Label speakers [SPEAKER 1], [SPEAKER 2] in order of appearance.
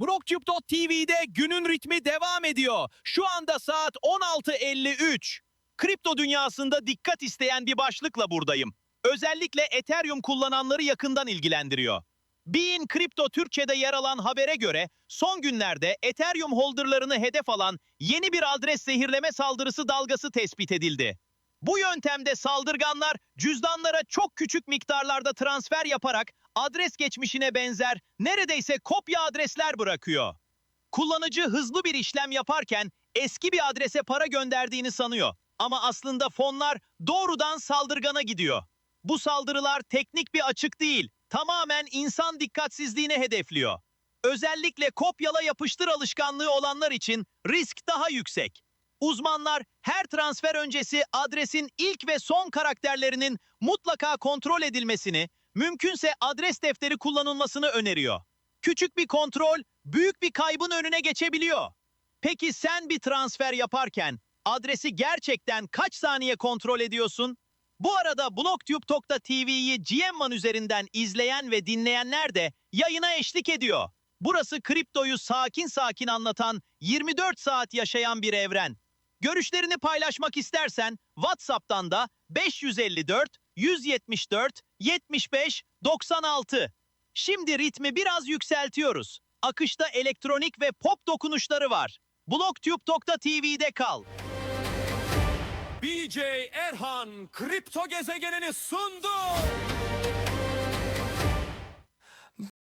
[SPEAKER 1] BrockTube.tv'de günün ritmi devam ediyor. Şu anda saat 16.53. Kripto dünyasında dikkat isteyen bir başlıkla buradayım. Özellikle Ethereum kullananları yakından ilgilendiriyor. Bean Kripto Türkçe'de yer alan habere göre son günlerde Ethereum holderlarını hedef alan yeni bir adres zehirleme saldırısı dalgası tespit edildi. Bu yöntemde saldırganlar cüzdanlara çok küçük miktarlarda transfer yaparak adres geçmişine benzer neredeyse kopya adresler bırakıyor. Kullanıcı hızlı bir işlem yaparken eski bir adrese para gönderdiğini sanıyor. Ama aslında fonlar doğrudan saldırgana gidiyor. Bu saldırılar teknik bir açık değil, tamamen insan dikkatsizliğini hedefliyor. Özellikle kopyala yapıştır alışkanlığı olanlar için risk daha yüksek. Uzmanlar her transfer öncesi adresin ilk ve son karakterlerinin mutlaka kontrol edilmesini, mümkünse adres defteri kullanılmasını öneriyor. Küçük bir kontrol büyük bir kaybın önüne geçebiliyor. Peki sen bir transfer yaparken adresi gerçekten kaç saniye kontrol ediyorsun? Bu arada BlogTube.tv'yi GMMan üzerinden izleyen ve dinleyenler de yayına eşlik ediyor. Burası kriptoyu sakin sakin anlatan 24 saat yaşayan bir evren. Görüşlerini paylaşmak istersen WhatsApp'tan da 554 174 75 96. Şimdi ritmi biraz yükseltiyoruz. Akışta elektronik ve pop dokunuşları var. BlogTube.tv'de kal.
[SPEAKER 2] BJ Erhan kripto gezegenini sundu.